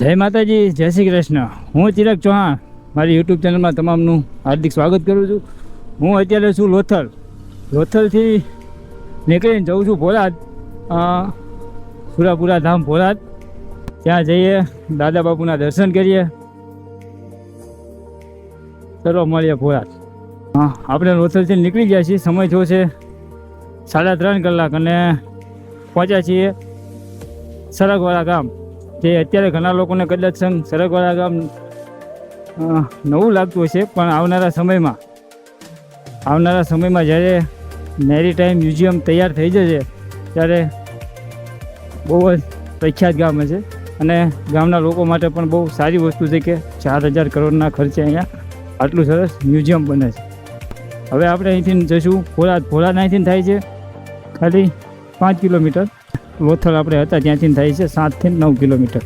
જય માતાજી, જય શ્રી કૃષ્ણ. હું ચિરાગ ચૌહાણ, મારી યુટ્યુબ ચેનલમાં તમામનું હાર્દિક સ્વાગત કરું છું. હું અત્યારે છું લોથલ. લોથલથી નીકળીને જઉં છું ભોલાદ. સુરાપુરા ધામ ભોલાદ. ત્યાં જઈએ, દાદા બાપુના દર્શન કરીએ. ચલો મળીએ ભોલાદ. હા, આપણે લોથલથી નીકળી ગયા છીએ, સમય છે સાડા ત્રણ કલાક અને પહોંચ્યા છીએ સરગવાળા ગામ. જે અત્યારે ઘણા લોકોને કદાચ સરગવાળા ગામ નવું લાગતું હશે, પણ આવનારા સમયમાં આવનારા સમયમાં જ્યારે મેરીટાઈમ મ્યુઝિયમ તૈયાર થઈ જશે, ત્યારે બહુ જ પ્રખ્યાત ગામ હશે. અને ગામના લોકો માટે પણ બહુ સારી વસ્તુ છે કે ચાર હજાર કરોડના ખર્ચે અહીંયા આટલું સરસ મ્યુઝિયમ બને છે. હવે આપણે અહીંથી જઈશું. ભોળા ભોલાદ અહીંથી થાય છે ખાલી પાંચ કિલોમીટર. લોથલ આપણે હતા ત્યાંથી થાય છે સાતથી નવ કિલોમીટર.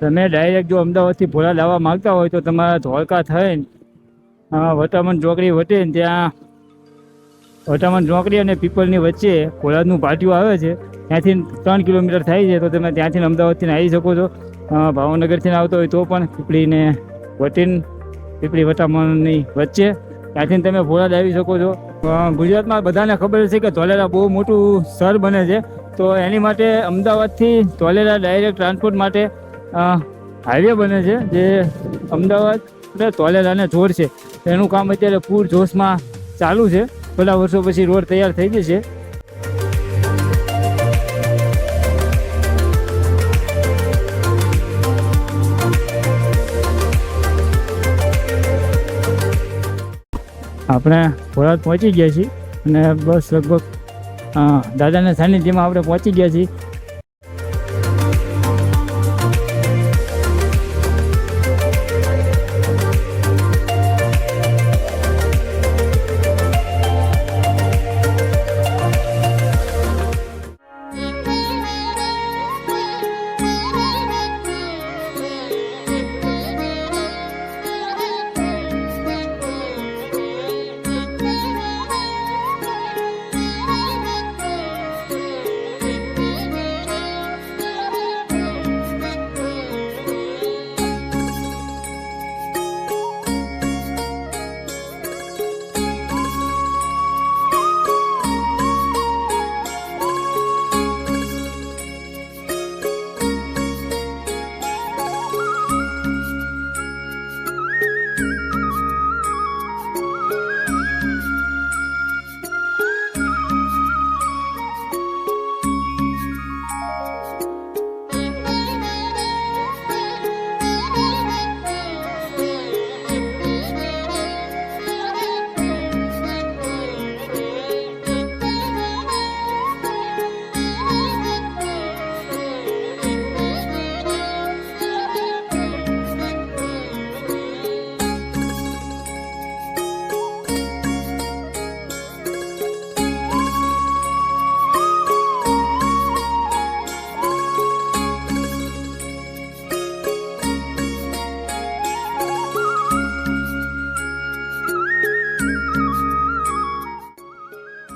તમે ડાયરેક્ટ જો અમદાવાદથી ભોલા લાવવા માંગતા હોય તો તમારા ધોળકા થઈને વટામણ ચોકડી વટીને ત્યાં વટામણ ચોકડી અને પીપલની વચ્ચે ભોલાદનું પાટિયું આવે છે. ત્યાંથી ત્રણ કિલોમીટર થાય છે. તો તમે ત્યાંથી અમદાવાદથી આવી શકો છો. ભાવનગરથી આવતો હોય તો પણ પીપળીને વટીન, પીપળી વટામણની વચ્ચે ત્યાંથી તમે ભોળાદ આવી શકો છો. ગુજરાતમાં બધાને ખબર છે કે ધોલેરા બહુ મોટું શહેર બને છે. તો એની માટે અમદાવાદથી ધોલેરા ડાયરેક્ટ ટ્રાન્સપોર્ટ માટે હાઈવે બને છે, જે અમદાવાદ અને ધોલેરાને જોડશે. એનું કામ અત્યારે પૂર જોશમાં ચાલુ છે. થોડા વર્ષો પછી રોડ તૈયાર થઈ જશે. આપણે ભોલાદ પહોંચી ગયા છીએ અને બસ લગભગ દાદાના સાનિધ્યમાં આપણે પહોંચી ગયા છીએ.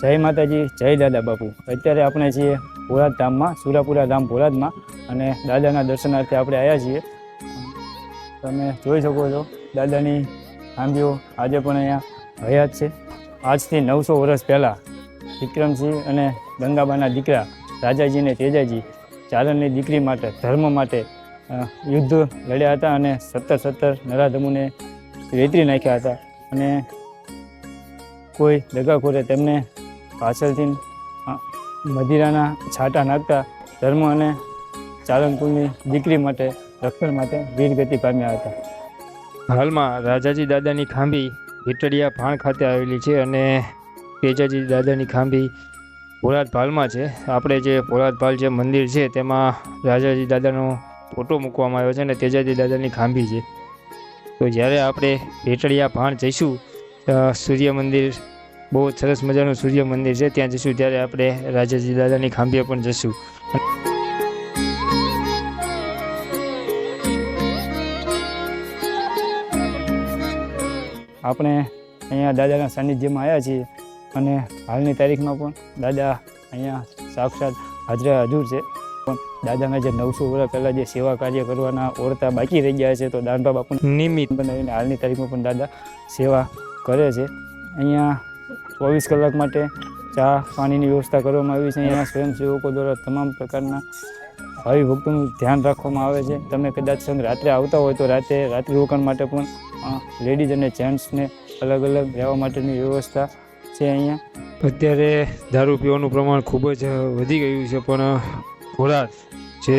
જય માતાજી, જય દાદા બાપુ. અત્યારે આપણે છીએ ભોળાદ ધામમાં, સુરાપુરા ધામ ભોળાદમાં અને દાદાના દર્શનાર્થે આપણે આવ્યા છીએ. તમે જોઈ શકો છો, દાદાની આંબીઓ આજે પણ અહીંયા હયાત છે. આજથી નવસો વર્ષ પહેલાં વિક્રમસિંહ અને ગંગાબાના દીકરા રાજાજી અને તેજાજી ચારણની દીકરી માટે, ધર્મ માટે યુદ્ધ લડ્યા હતા અને સત્તર સત્તર નરાધમુને વેતરી નાખ્યા હતા. અને કોઈ દગાખોરે તેમને પાછળથી મદિરાના છાંટા નાખતા ધર્મ અને ચારણકુળની દીકરી માટે, રક્ષણ માટે વીરગતિ પામ્યા હતા. હાલમાં રાજાજી દાદાની ખાંભી હિટડિયા ભાણ ખાતે આવેલી છે અને તેજાજી દાદાની ખાંભી ભોલાદ ભાલમાં છે. આપણે જે ભોલાદ ભાલ જે મંદિર છે તેમાં રાજાજી દાદાનો ફોટો મૂકવામાં આવ્યો છે અને તેજાજી દાદાની ખાંભી છે. તો જ્યારે આપણે ભેટડિયા ભાણ જઈશું સૂર્ય મંદિર બહુ સરસ મજાનું સૂર્ય મંદિર છે. ત્યાં જઈશું ત્યારે આપણે રાજાજી દાદાની ખાંભીએ પણ જઈશું આપણે અહીંયા દાદાના સાનિધ્યમાં આવ્યા છીએ અને હાલની તારીખમાં પણ દાદા અહીંયા સાક્ષાત હાજરા હજુર છે. પણ દાદાના જે નવસો વર્ષ પહેલાં જે સેવા કાર્ય કરવાના ઓળતા બાકી રહી ગયા છે તો દાનબા બાપુ નિયમિત બનાવીને હાલની તારીખમાં પણ દાદા સેવા કરે છે. અહીંયા ચોવીસ કલાક માટે ચા, પાણીની વ્યવસ્થા કરવામાં આવી છે. અહીંયા સ્વયંસેવકો દ્વારા તમામ પ્રકારના ભાવિ ભક્તોનું ધ્યાન રાખવામાં આવે છે. તમે કદાચ રાત્રે આવતા હોય તો રાતે રાત્રિ રોકાણ માટે પણ લેડીઝ અને જેન્ટ્સને અલગ અલગ રહેવા માટેની વ્યવસ્થા છે અહીંયા. અત્યારે દારૂ પીવાનું પ્રમાણ ખૂબ જ વધી ગયું છે, પણ ભોળાદ જે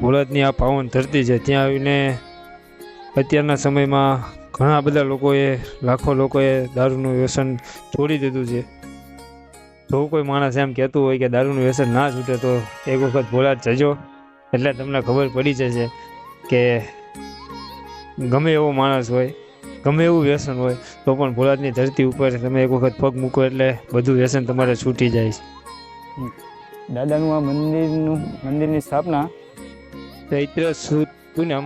ભોળાદની આ પાવન ધરતી છે, ત્યાં આવીને અત્યારના સમયમાં ઘણા બધા લોકોએ લાખો લોકોએ દારૂનું વ્યસન છોડી દીધું છે. જો કોઈ માણસ એમ કહેતું હોય કે દારૂનું વ્યસન ના છૂટે તો એક વખત ભોળા જજો. એટલે તમને ખબર પડી જશે કે ગમે એવો માણસ હોય ગમે એવું વ્યસન હોય તો પણ ભોળાદની ધરતી ઉપર તમે એક વખત પગ મૂકો એટલે બધું વ્યસન તમારે છૂટી જાય છે. દાદાનું આ મંદિરનું મંદિરની સ્થાપના ચૈત્ર સુદ પૂનમ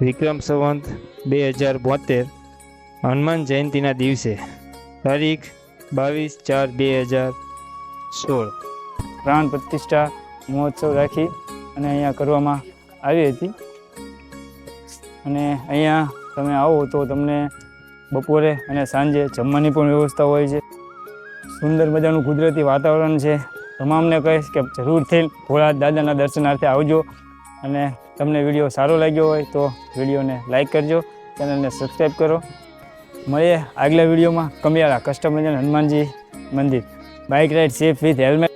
વિક્રમ સંવંત, બે હજાર બોતેર, હનુમાન જયંતિના દિવસે, તારીખ બાવીસ ચાર બે હજાર સોળ. પ્રાણ પ્રતિષ્ઠા મહોત્સવ રાખી અને અહીંયા કરવામાં આવી હતી. અને અહીંયા તમે આવો તો તમને બપોરે અને સાંજે જમવાની પણ વ્યવસ્થા હોય છે. સુંદર મજાનું કુદરતી વાતાવરણ છે. તમામને કહીશ કે જરૂરથી ભોળા દાદાના દર્શનાર્થે આવજો. અને તમને વીડિયો સારો લાગ્યો હોય તો વિડીયોને લાઇક કરજો, ચેનલને સબસ્ક્રાઈબ કરો. મળીએ આગલા વિડીયોમાં. કમિયાળા કસ્ટમ હનુમાનજી મંદિર. Bike ride safe with helmet